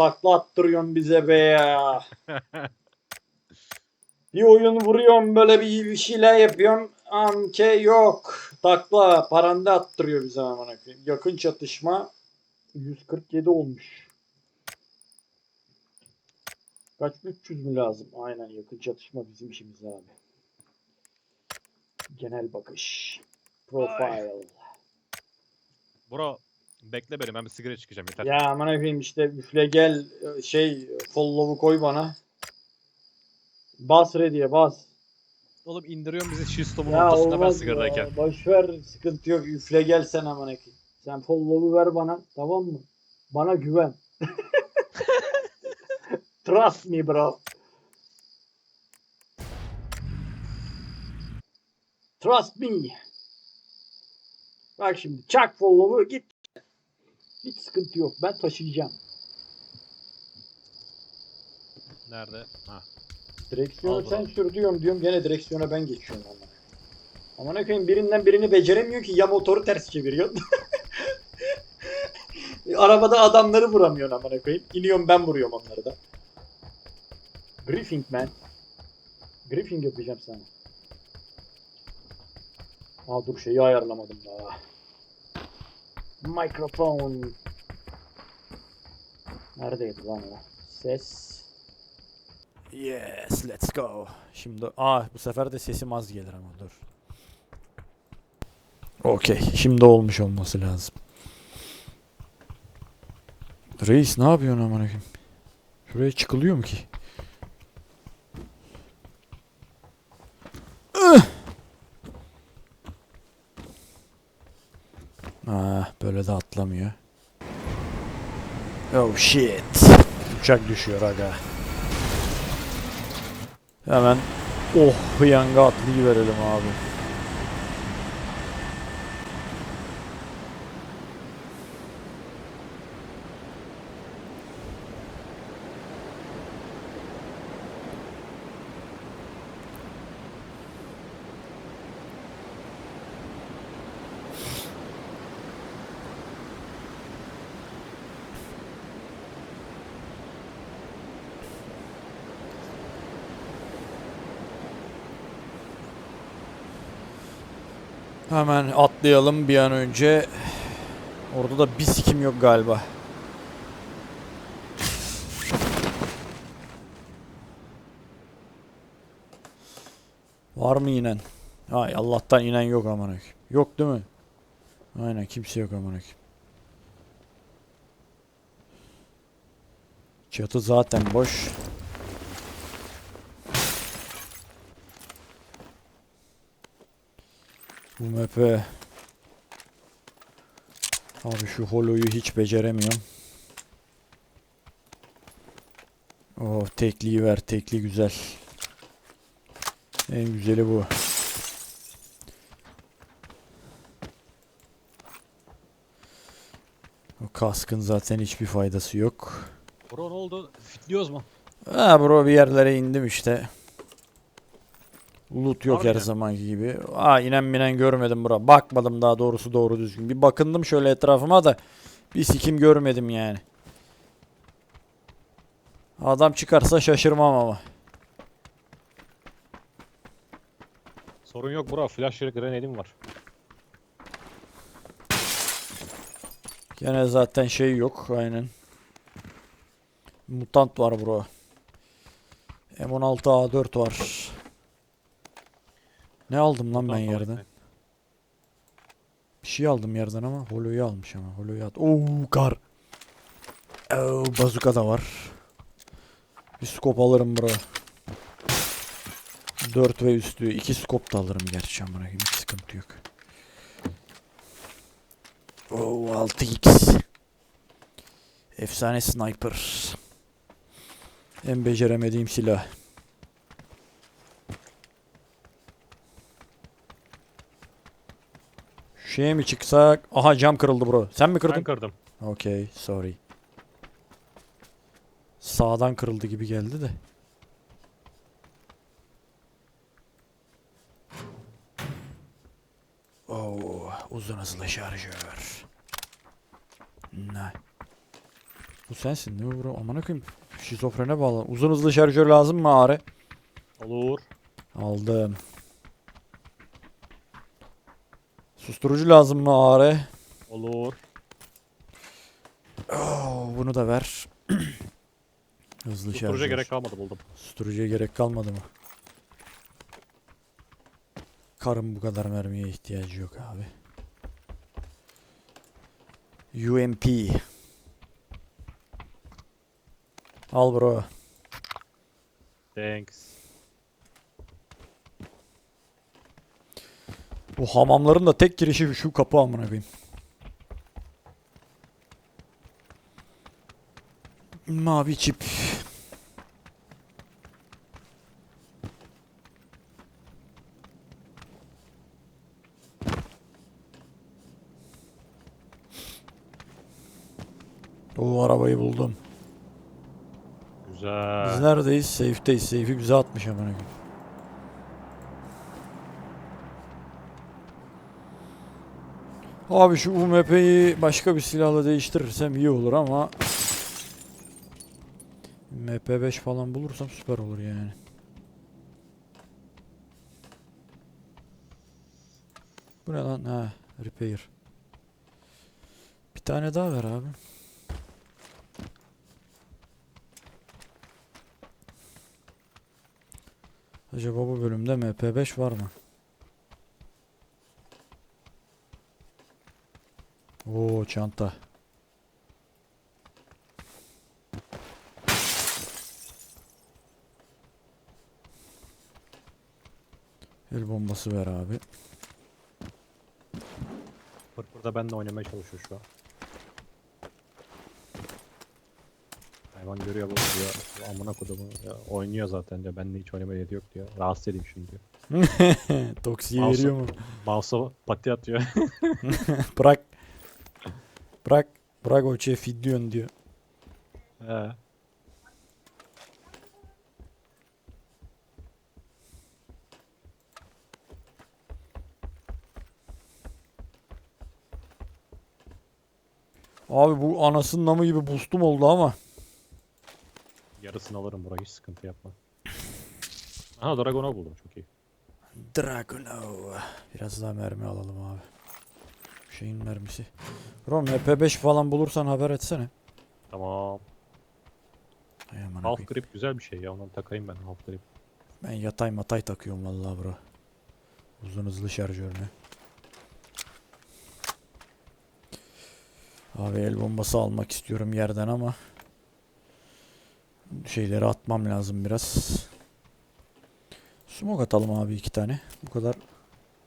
takla attırıyorsun bize be ya. bir oyun vuruyorsun böyle bir, bir şeyler yapıyorsun. Anke yok. Takla paranda attırıyor bize amına koyayım. Yakın çatışma 147 olmuş. Kaç 300 mü lazım? Aynen yakın çatışma bizim işimiz abi. Genel bakış. Profile. Bro bekle beni ben bir sigara çıkacağım yeter. Ya aman koyayım işte üfle gel şey follow'u koy bana. Bas ready'e bas. Oğlum indiriyorsun bizi shitstorm'un Ya ortasında ben sigaradayken. ya. Boş ver sıkıntı yok üfle gel sen aman koyayım. Sen follow'u ver bana tamam mı? Bana güven. Trust me bro. Trust me. Bak şimdi çak follow'u git. Hiç sıkıntı yok. Ben taşıyacağım. Nerede? Ha. Direksiyonu sen sür diyorum diyorum gene direksiyona ben geçiyorum amına. Amına koyayım birinden birini beceremiyor ki ya motoru ters çeviriyor. Arabada adamları vuramıyorsun amına koyayım. İniyorum ben vuruyorum onları da. Griffing man. Griffing yapacağım sana. Aa dur şeyi ayarlamadım daha. Mikrofon. Neredeydi lan o? Ses. Yes, let's go. Şimdi ah bu sefer de sesim az gelir ama dur. Okey, şimdi olmuş olması lazım. Reis ne yapıyorsun amına koyayım? Şuraya çıkılıyor mu ki? Ih! Ah, böyle de atlamıyor. Oh shit. Uçak düşüyor aga. Hemen oh yanga atlayıverelim abi. Hemen atlayalım bir an önce. Orada da bir sikim yok galiba. Var mı inen? Ay Allah'tan inen yok koyayım. Yok değil mi? Aynen kimse yok koyayım. Çatı zaten boş. Bu map'e Abi şu holoyu hiç beceremiyorum. Oh tekliği ver tekli güzel. En güzeli bu. O kaskın zaten hiçbir faydası yok. Bro ne oldu? Fitliyoruz mu? Ha bro bir yerlere indim işte. Loot yok mı her zamanki gibi. Aa inen minen görmedim bro. Bakmadım daha doğrusu doğru düzgün. Bir bakındım şöyle etrafıma da bir sikim görmedim yani. Adam çıkarsa şaşırmam ama. Sorun yok bro. Flash grenade'im var. Gene zaten şey yok aynen. Mutant var bro. M16 A4 var. Ne aldım lan ben yerden? Bir şey aldım yerden ama holoyu almış ama holoyu at. Oo kar. Oo bazuka da var. Bir scope alırım bro. 4 ve üstü 2 scope da alırım gerçi amına koyayım hiç sıkıntı yok. Oo 6x. Efsane sniper. En beceremediğim silah. Şeye mi çıksak? Aha cam kırıldı bro. Sen mi Ben kırdın? kırdım. Okey, sorry. Sağdan kırıldı gibi geldi de. Oo, uzun hızlı şarjör. Ne? Bu sensin değil mi bro? Amına koyayım. Şizofrene bağlı. Uzun hızlı şarjör lazım mı Are? Olur. Aldım. Susturucu lazım mı Are? Olur. Oo, bunu da ver. hızlı Susturuca şarjör. gerek kalmadı buldum. Susturucuya gerek kalmadı mı? Karın bu kadar mermiye ihtiyacı yok abi. UMP. Al bro. Thanks. Bu hamamların da tek girişi şu kapı amına koyayım. Mavi çip. O arabayı buldum. Güzel. Biz neredeyiz? Safe'deyiz. Safe'i bize atmış amına koyayım. Abi şu UMP'yi başka bir silahla değiştirirsem iyi olur ama MP5 falan bulursam süper olur yani. Bu ne lan? Ha, repair. Bir tane daha ver abi. Acaba bu bölümde MP5 var mı? Oo çanta. El bombası ver abi. Pırpırda benimle oynamaya çalışıyor şu an. Hayvan görüyor bu diyor. "Bu Amına kodumu ya oynuyor zaten diyor. Benimle hiç oynamaya yedi yok diyor. Rahatsız edeyim şunu diyor. Toksiye veriyor mu? Mouse'a pati atıyor. Bırak. Bırak. Bırak o çiğ fiddiyon diyor. He. Abi bu anasının namı gibi boostum oldu ama. Yarısını alırım burayı hiç sıkıntı yapma. Aha Dragon'u buldum çok iyi. Dragunov. Biraz daha mermi alalım abi. Şeyin mermisi. Rom MP5 falan bulursan haber etsene. Tamam. Ay aman Half koyayım. grip güzel bir şey ya. Ondan takayım ben half grip. Ben yatay matay takıyorum vallahi bro. Uzun hızlı şarjörünü. Abi el bombası almak istiyorum yerden ama şeyleri atmam lazım biraz. Smoke atalım abi iki tane. Bu kadar.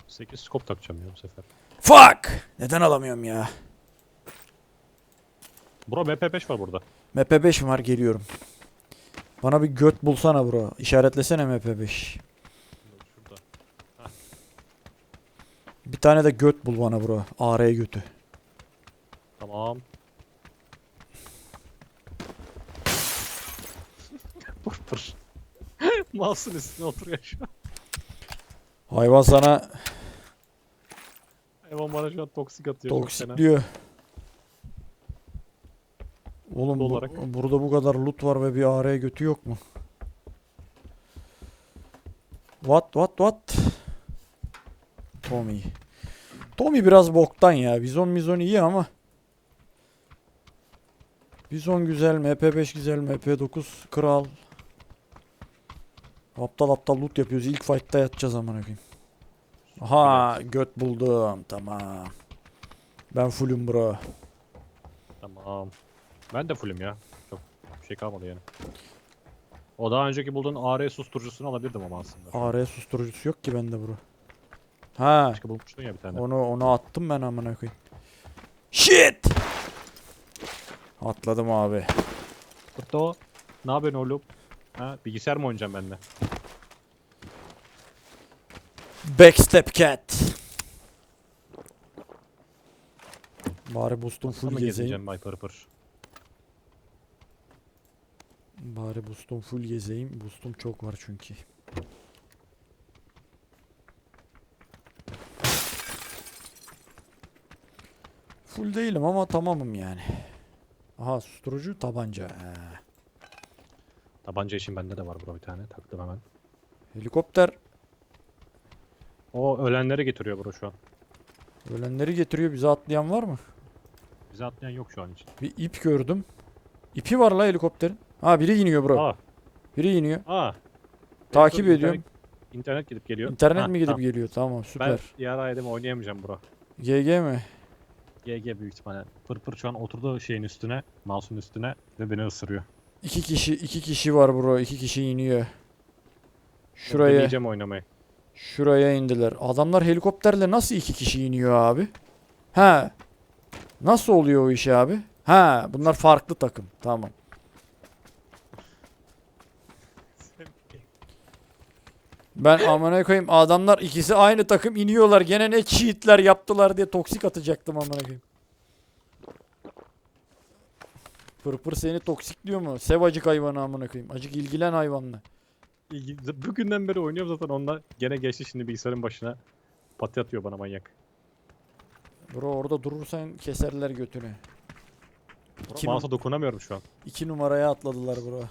8 scope takacağım ya bu sefer. Fuck! Neden alamıyorum ya? Bro MP5 var burada. MP5 mi var geliyorum. Bana bir göt bulsana bro. İşaretlesene MP5. Şurada. Bir tane de göt bul bana bro. AR götü. Tamam. Pırpır. Mouse'un üstüne oturuyor şu an. Hayvan sana Hayvan bana şu an toksik atıyor. çok fena. toksikliyor. Oğlum bu- olarak. burada bu kadar loot var ve bir AR götü yok mu? What what what? Tommy. Tommy biraz boktan ya. Bizon mizon iyi ama. Bizon güzel, MP5 güzel, MP9 kral. Aptal aptal loot yapıyoruz. İlk fight'ta yatacağız amına koyayım. Aha göt buldum. Tamam. Ben fullüm bro. Tamam. Ben de fullüm ya. Çok bir şey kalmadı yani. O daha önceki bulduğun AR susturucusunu alabilirdim ama aslında. AR susturucusu yok ki bende bro. Ha, Başka bulmuştun ya bir tane. onu onu attım ben amına koyayım. Shit! Atladım abi. Kurto. Ne yapıyorsun oğlum? Ha, bilgisayar mı oynayacağım benimle? Backstep cat. Bari boostum full gezeyim. gezeceğim Bay Pırpır? Bari boostum full gezeyim. Boostum çok var çünkü. Full değilim ama tamamım yani. Aha susturucu tabanca. He. Tabanca için bende de var bro bir tane. Taktım hemen. Helikopter O ölenleri getiriyor bro şu an. ölenleri getiriyor. Bize atlayan var mı? Bize atlayan yok şu an için. Bir ip gördüm. İpi var la helikopterin. Ha biri iniyor bro. Aa, Biri iniyor. aa. Takip ediyorum. İnternet, internet gidip geliyor. İnternet Ha, mi gidip tamam. geliyor? Tamam Ben süper. yara yedim oynayamayacağım bro. GG mi? GG büyük ihtimalle. Pır pır şu an oturdu şeyin üstüne, mouse'un üstüne ve beni ısırıyor. İki kişi iki kişi var bro. İki kişi iniyor. Şuraya Deneyeceğim oynamayı. Şuraya indiler. Adamlar helikopterle nasıl iki kişi iniyor abi? Ha. Nasıl oluyor o iş abi? Ha, bunlar farklı takım. Tamam. Ben amına koyayım adamlar ikisi aynı takım iniyorlar. Gene ne cheatler yaptılar diye toksik atacaktım amına koyayım. Pırpır seni toksikliyor mu? Sev acık hayvanı amına koyayım. Acık ilgilen hayvanla. Bugünden beri oynuyorum zaten onunla. Gene geçti şimdi bilgisayarın başına. Pati atıyor bana manyak. Bro orada durursan keserler götünü. İki, mouse'a dokunamıyorum şu an. iki numaraya atladılar bro.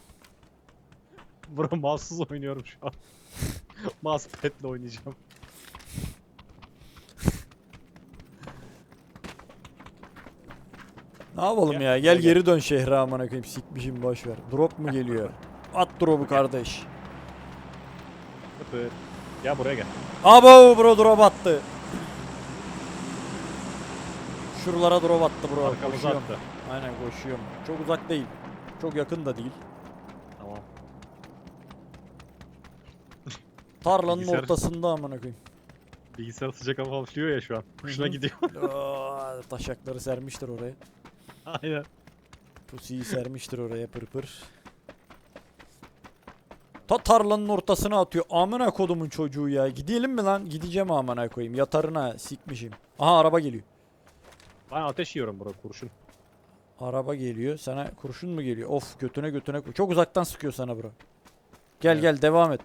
Bro mouse'suz oynuyorum şu an. Mouse pad'le oynayacağım. Ne yapalım ya? Gel. geri dön şehre amına koyayım. Sikmişim boş ver. Drop mu geliyor? At drop'u kardeş. Pır. Ya buraya gel. Abo bro drop attı. Şuralara drop attı bro. Arkamıza Koşuyorum. attı. Aynen koşuyorum. Çok uzak değil. Çok yakın da değil. Tamam. Tarlanın Bilgisayar- ortasında amına koyayım. Bilgisayar sıcak hava alışıyor ya şu an. Hoşuna gidiyor. Aa, taşakları sermiştir oraya. Aynen. Pusiyi sermiştir oraya pır pır. Ta tarlanın ortasına atıyor. Amına kodumun çocuğu ya. Gidelim mi lan? Gideceğim amına koyayım. Yatarına sikmişim. Aha araba geliyor. Ben ateş yiyorum bro kurşun. Araba geliyor. Sana kurşun mu geliyor? Of götüne götüne. Çok uzaktan sıkıyor sana bro. Gel Evet. gel devam et.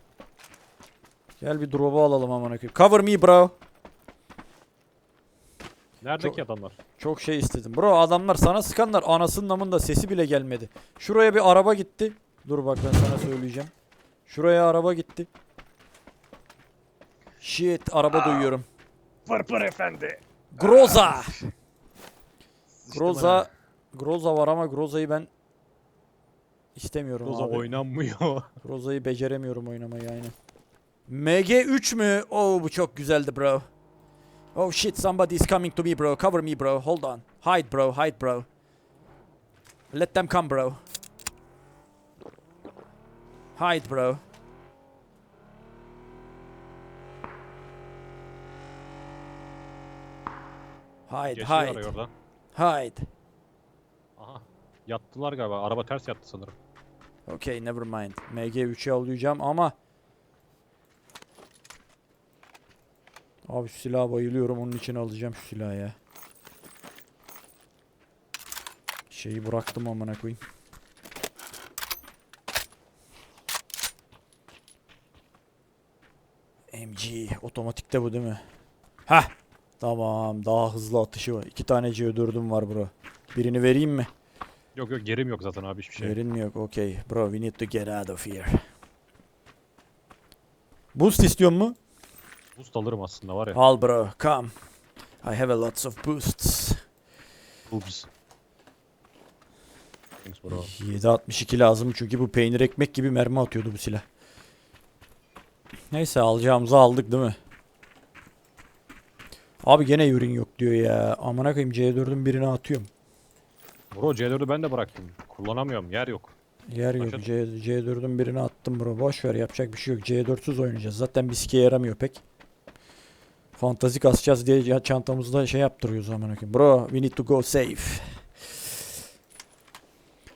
Gel bir drop'u alalım amına koyayım. Cover me bro. Nerede Çok- ki adamlar? Çok şey istedim. Bro adamlar sana sıkanlar anasının namında sesi bile gelmedi. Şuraya bir araba gitti. Dur bak ben sana söyleyeceğim. Şuraya araba gitti. Shit araba duyuyorum. Pır pır efendi. Groza. Groza. Groza var ama Groza'yı ben istemiyorum Roza abi. oynanmıyor. Groza'yı beceremiyorum oynamayı aynen. MG3 mü? Oh bu çok güzeldi bro. Oh shit somebody is coming to me bro. Cover me bro. Hold on. Hide bro. Hide bro. Let them come bro. Hide bro. Hide Geçiyor hide. Hide. Aha. Yattılar galiba. Araba ters yattı sanırım. Okay never mind. MG3'ü alacağım ama Abi şu silaha bayılıyorum onun için alacağım şu silahı ya. Şeyi bıraktım amına koyayım. Otomatikte bu değil mi? Hah. Tamam daha hızlı atışı var. İki tane C4'üm var bro. Birini vereyim mi? Yok yok gerim yok zaten abi hiçbir şey. Verin mi yok? Okay. Bro we need to get out of here. Boost istiyor mu? Boost alırım aslında var ya. Al bro. Come. I have a lots of boosts. Boobs. Thanks bro. 7.62 lazım çünkü bu peynir ekmek gibi mermi atıyordu bu silah. Neyse alacağımızı aldık değil mi? Abi gene ürün yok diyor ya. Amına koyayım C4'ün birini atıyorum. Bro C4'ü ben de bıraktım. Kullanamıyorum yer yok. Yer yok. C, C4'ün birini attım bro. Boş ver yapacak bir şey yok. C4'süz oynayacağız. Zaten sike yaramıyor pek. Fantazi kasacağız diye çantamızda şey yaptırıyoruz amına koyayım. Bro, we need to go safe.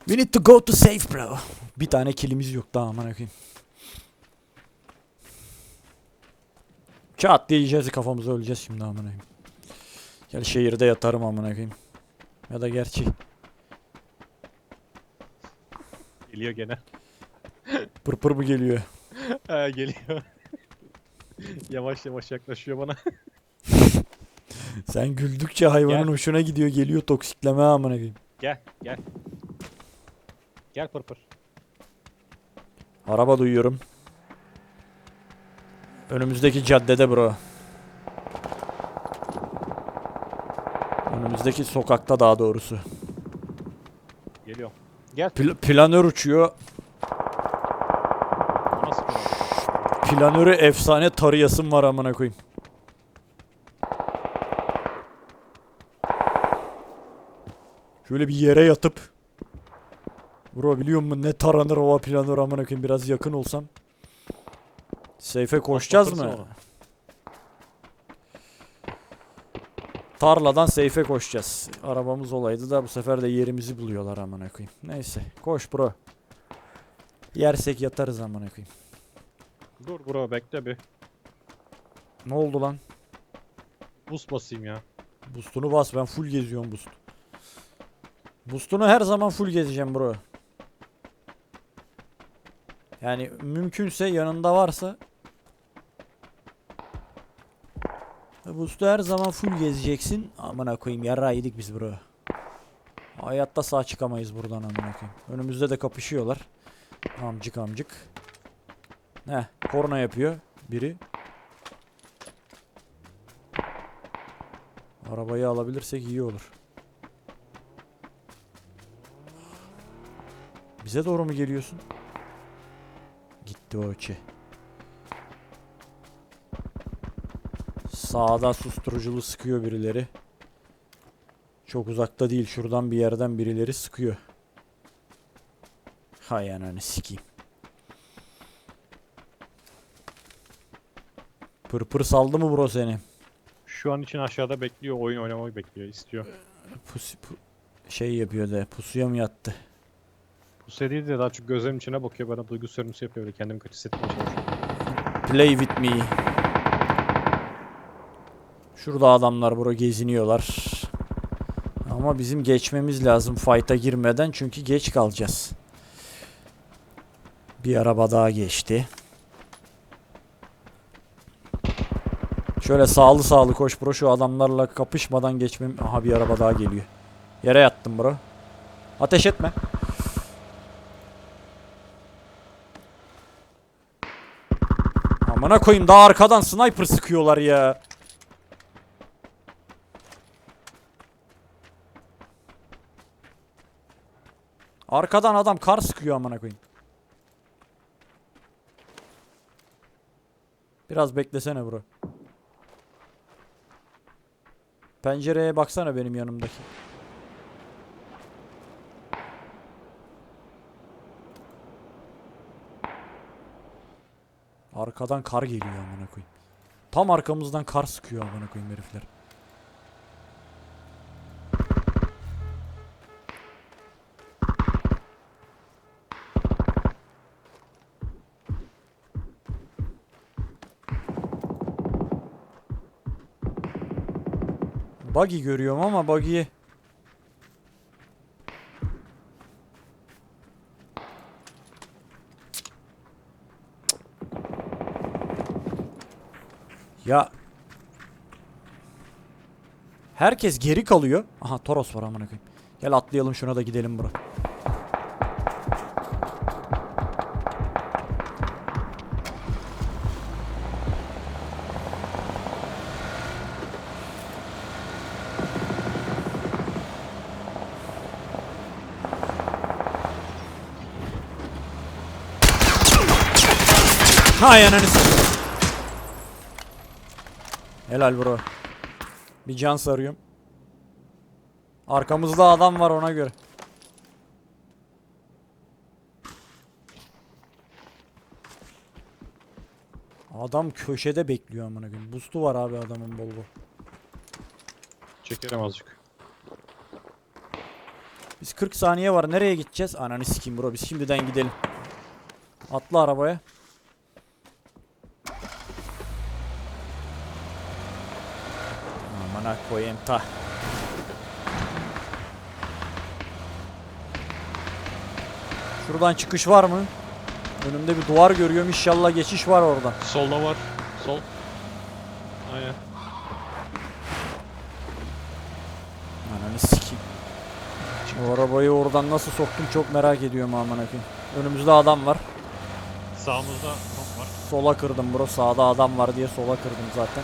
We need to go to safe bro. Bir tane kilimiz yok daha amına koyayım. Çat diyeceğiz kafamıza öleceğiz şimdi amına koyayım. Gel şehirde yatarım amına koyayım. Ya da gerçi Geliyor gene. pırpır mı geliyor? ha geliyor. yavaş yavaş yaklaşıyor bana. Sen güldükçe hayvanın Gel. hoşuna gidiyor geliyor toksikleme amına koyayım. gel gel. Gel pırpır. Araba duyuyorum. Önümüzdeki caddede bro. Önümüzdeki sokakta daha doğrusu. Geliyor. Gel. Pl- planör uçuyor. Nasıl Planörü efsane tarayasım var amına koyayım. Şöyle bir yere yatıp Bro biliyor musun ne taranır o planör amına koyayım biraz yakın olsam. Seyfe koşacağız mı? Onu. Tarladan seyfe koşacağız. Arabamız olaydı da bu sefer de yerimizi buluyorlar amına koyayım. Neyse koş bro. Yersek yatarız amına koyayım. Dur bro bekle bir. Ne oldu lan? Boost basayım ya. Boost'unu bas ben full geziyorum boost. Boost'unu her zaman full gezeceğim bro. Yani mümkünse yanında varsa Boost'u her zaman full gezeceksin. Amına koyayım yarrağı yedik biz bro. Hayatta sağ çıkamayız buradan amına koyayım. Önümüzde de kapışıyorlar. Amcık amcık. Heh korna yapıyor biri. Arabayı alabilirsek iyi olur. Bize doğru mu geliyorsun? Gitti o içi. Sağda susturuculu sıkıyor birileri. Çok uzakta değil. Şuradan bir yerden birileri sıkıyor. Hay ananı sikeyim. Pırpır saldı mı bro seni? Şu an için aşağıda bekliyor. Oyun oynamayı bekliyor. istiyor. Pusi, pu- şey yapıyor da pusuya mı yattı? Bu seri de daha çok gözlerimin içine bakıyor. Bana duygu sömürüsü yapıyor. Böyle kendimi kötü hissetmeye çalışıyorum. Play with me. Şurada adamlar bura geziniyorlar. Ama bizim geçmemiz lazım fight'a girmeden çünkü geç kalacağız. Bir araba daha geçti. Şöyle sağlı sağlı koş bro şu adamlarla kapışmadan geçmem. Aha bir araba daha geliyor. Yere yattım bro. Ateş etme. Amına koyayım daha arkadan sniper sıkıyorlar ya. Arkadan adam kar sıkıyor amına koyayım. Biraz beklesene bro. Pencereye baksana benim yanımdaki. Arkadan kar geliyor amına koyayım. Tam arkamızdan kar sıkıyor amına koyayım herifler. Buggy görüyorum ama buggy'yi Ya Herkes geri kalıyor. Aha Toros var amına koyayım. Gel atlayalım şuna da gidelim bura. Hay ananı Helal bro. Bir can sarıyorum. Arkamızda adam var ona göre. Adam köşede bekliyor amına koyayım. Boost'u var abi adamın bol bol. Çekerim azıcık. Biz 40 saniye var. Nereye gideceğiz? Ananı sikeyim bro. Biz şimdiden gidelim. Atla arabaya. Amına koyayım ta. Şuradan çıkış var mı? Önümde bir duvar görüyorum. İnşallah geçiş var oradan. Solda var. Sol. Aynen. Ananı sikeyim. Bu arabayı oradan nasıl soktum çok merak ediyorum aman koyayım. Önümüzde adam var. Sağımızda top var. Sola kırdım bro. Sağda adam var diye sola kırdım zaten.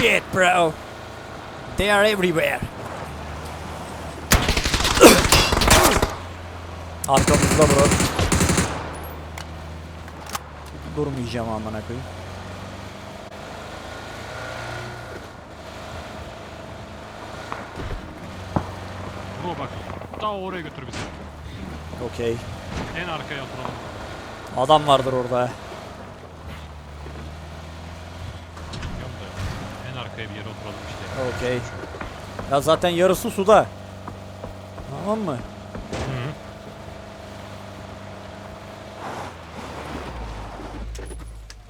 Shit bro. They are everywhere. Arkamızda bro. Durmayacağım amına koyayım. Bro bak. Daha oraya götür bizi. Okey. En arkaya oturalım. Adam vardır orada. Yok da en arkaya bir yere oturalım işte. Okey. Ya zaten yarısı suda. Tamam mı? Hı -hı.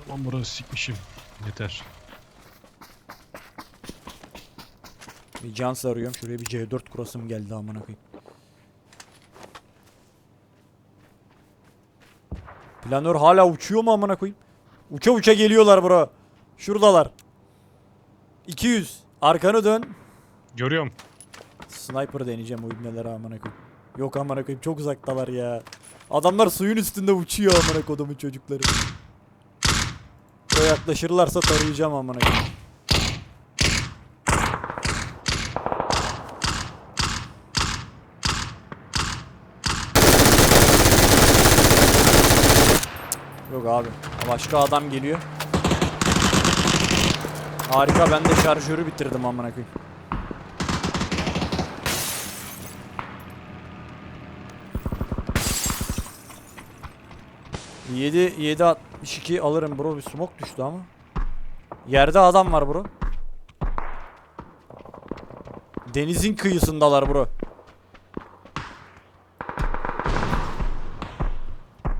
Tamam burası sikmişim. Yeter. Bir can sarıyorum. Şuraya bir C4 kurasım geldi amına koyayım. Planör hala uçuyor mu amına koyayım? Uça uça geliyorlar bro. Şuradalar. 200. Arkanı dön. Görüyorum. Sniper deneyeceğim o ibnelere amına koyayım. Yok amına koyayım çok uzaktalar ya. Adamlar suyun üstünde uçuyor amına kodumun çocukları. Buraya yaklaşırlarsa tarayacağım amına koyayım. Yok abi. Başka adam geliyor. Harika ben de şarjörü bitirdim amına koyayım. Yedi, yedi 62 alırım bro bir smoke düştü ama. Yerde adam var bro. Denizin kıyısındalar bro.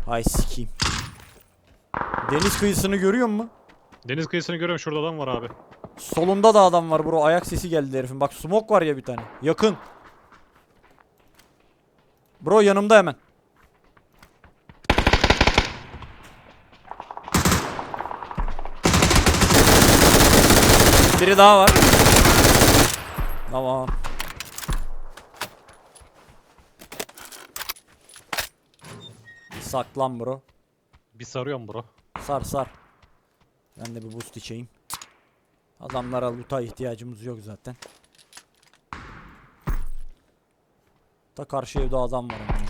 Ay sikeyim. Deniz kıyısını görüyor musun? Deniz kıyısını görüyorum. Şurada adam var abi. Solunda da adam var bro. Ayak sesi geldi herifin. Bak smoke var ya bir tane. Yakın. Bro yanımda hemen. Biri daha var. Tamam. Saklan bro. Bir sarıyorum bro. Sar sar. Ben de bir boost içeyim. Adamlara loot'a ihtiyacımız yok zaten. Ta karşı evde adam var. koyayım.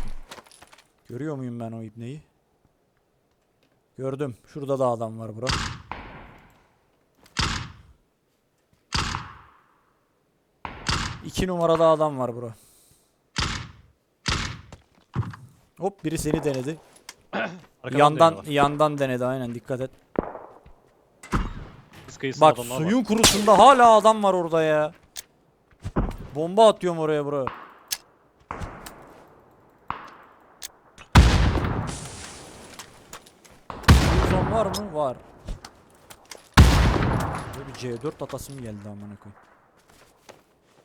Görüyor muyum ben o ibneyi? Gördüm. Şurada da adam var bro. İki numarada adam var bro. Hop biri seni denedi. Yandan yandan denedi aynen dikkat et. Kıyısında Bak adamlar var. suyun kurusunda hala adam var orada ya. Bomba atıyorum oraya bro. Zon var mı? Var. Böyle bir C4 atasım geldi amına koyayım.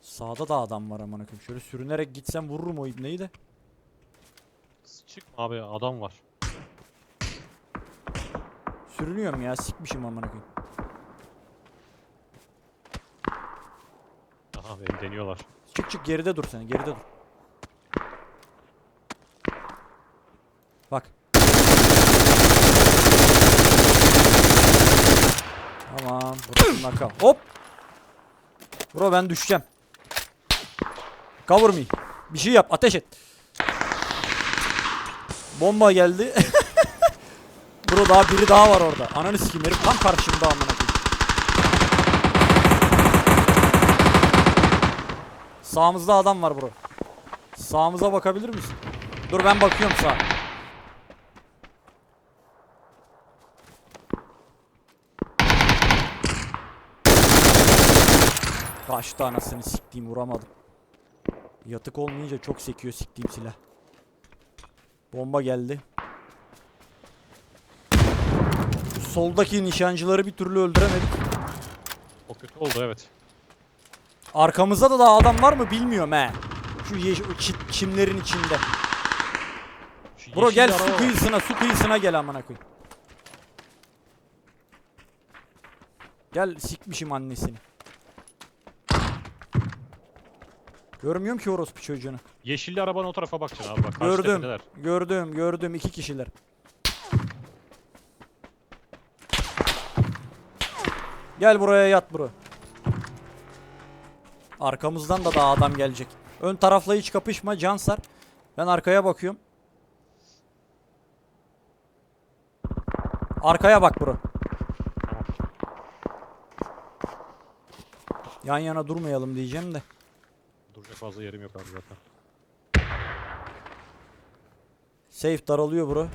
Sağda da adam var amına koyayım. Şöyle sürünerek gitsem vururum o ibneyi de. Çıkma abi adam var. Sürünüyorum ya sikmişim amına koyayım. Beni deniyorlar. Çık çık geride dur sen geride dur. Bak. Tamam. Burası nakal. Hop. Bro ben düşeceğim. Cover me. Bir şey yap. Ateş et. Bomba geldi. Bro daha biri daha var orada. Ananı sikeyim herif tam karşımda amına koyayım. Sağımızda adam var bro. Sağımıza bakabilir misin? Dur ben bakıyorum sağ. Kaçtı anasını siktiğim vuramadım. Yatık olmayınca çok sekiyor siktiğim silah. Bomba geldi. Soldaki nişancıları bir türlü öldüremedik. O kötü oldu evet. Arkamızda da daha adam var mı bilmiyorum he. Şu yeş- o çi- çimlerin içinde. Şu Bro gel su kıyısına, su kıyısına gel amına koyayım. Gel sikmişim annesini. Görmüyorum ki orospu çocuğunu. Yeşilli arabanın o tarafa bakacaksın abi bak. karşı Gördüm. tepedeler. Gördüm, gördüm. iki kişiler. Gel buraya yat bro. Arkamızdan da daha adam gelecek. Ön tarafla hiç kapışma Cansar. Ben arkaya bakıyorum. Arkaya bak bro. Yan yana durmayalım diyeceğim de. Duracak fazla yerim yok abi zaten. Safe daralıyor bro.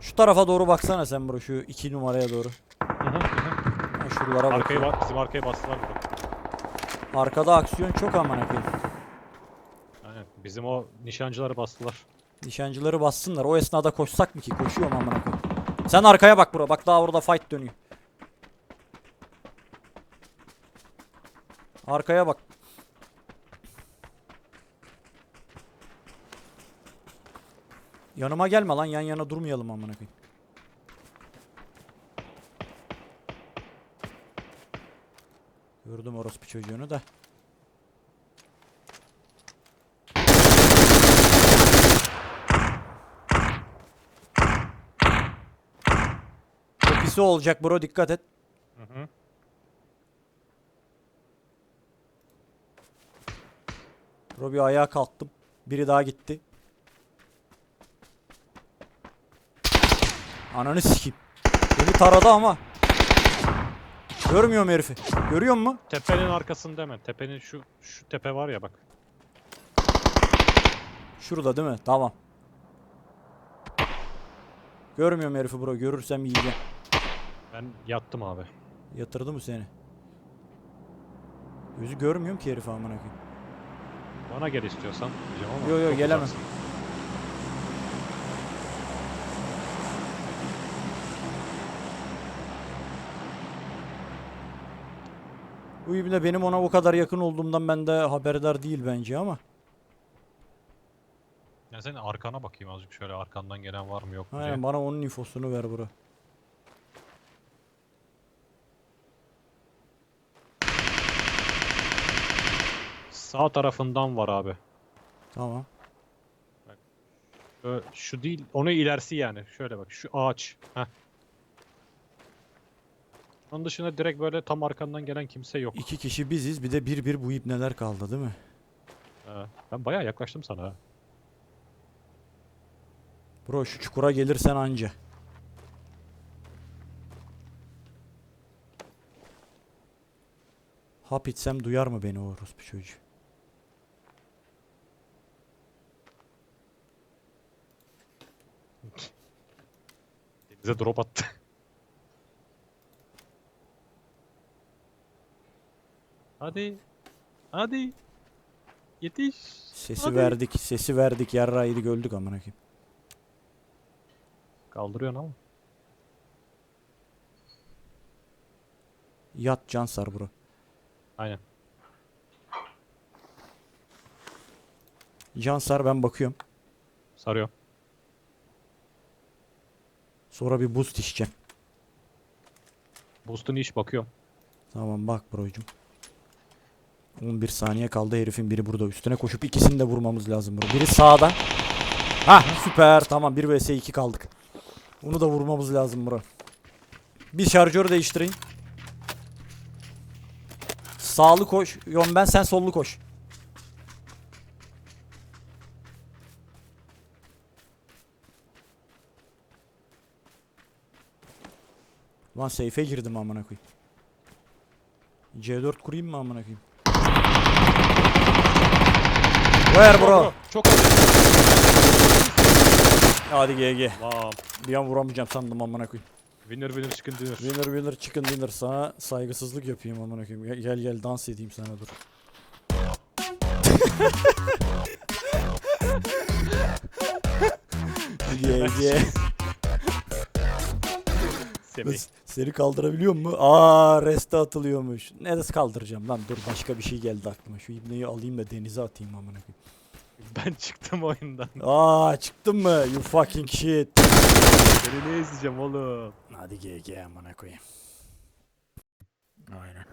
Şu tarafa doğru baksana sen bro şu iki numaraya doğru. Ben şuralara bak. Arkaya bak. Bizim arkaya bastılar burada. Arkada aksiyon çok aman koyayım. Aynen. Bizim o nişancıları bastılar. Nişancıları bassınlar. O esnada koşsak mı ki? Koşuyorum amına koyayım. Sen arkaya bak bro. Bak daha orada fight dönüyor. Arkaya bak. Yanıma gelme lan. Yan yana durmayalım amına koyayım. Gördüm orospu çocuğunu da. Tepisi olacak bro dikkat et. Hı hı. Bro bir ayağa kalktım. Biri daha gitti. Ananı sikeyim. Beni taradı ama. Görmüyorum herifi. Görüyor musun? Tepenin arkasında hemen. Tepenin şu şu tepe var ya bak. Şurada değil mi? Tamam. Görmüyorum herifi bro. Görürsem yiyeceğim. Ben yattım abi. Yatırdı mı seni? Gözü görmüyorum ki herifi amına koyayım. Bana gel istiyorsan. diyeceğim ama Yo, yo, çok gelemem. uzaksın. Bu ibne benim ona o kadar yakın olduğumdan bende haberdar değil bence ama. Ya senin arkana bakayım azıcık şöyle arkandan gelen var mı yok mu diye. Aynen bana onun infosunu ver bro. Sağ tarafından var abi. Tamam. Ö, şu değil, onu ilerisi yani. Şöyle bak, şu ağaç. Heh. Onun dışında direkt böyle tam arkandan gelen kimse yok. İki kişi biziz bir de bir bir bu ibneler kaldı değil mi? Ee, ben bayağı yaklaştım sana. ha. Bro şu çukura gelirsen anca. Hap içsem duyar mı beni o orospu çocuğu? Denize drop attı. Hadi. Hadi. Yetiş. Sesi Hadi. verdik, sesi verdik, yarrağıydık öldük amına koyayım. Kaldırıyorsun ama. Yat can sar bro. Aynen. Can sar ben bakıyorum. Sarıyor. Sonra bir boost içeceğim. Boost'unu iş bakıyorum. Tamam bak brocum. 11 saniye kaldı herifin biri burada. Üstüne koşup ikisini de vurmamız lazım bro. Biri sağda. Ha süper tamam 1 vs 2 kaldık. Bunu da vurmamız lazım bro. Bir şarjör değiştireyim. Sağlı koş. Yon ben sen sollu koş. Lan seyfe girdim amına koyayım. C4 kurayım mı amına koyayım? Ver bro. Çok. Hadi GG. Lan. Bir an vuramayacağım sandım amına koyayım. Winner winner chicken dinner. Winner winner chicken dinner sana saygısızlık yapayım amına koyayım. Gel gel, gel dans edeyim sana dur. GG. Semih. Seni kaldırabiliyor mu? Aa reste atılıyormuş. Ne nasıl kaldıracağım lan? Dur başka bir şey geldi aklıma. Şu ibneyi alayım da denize atayım amına koyayım. Ben çıktım oyundan. Aa çıktın mı? You fucking shit. Seni ne izleyeceğim oğlum? Hadi GG amına koyayım. Aynen.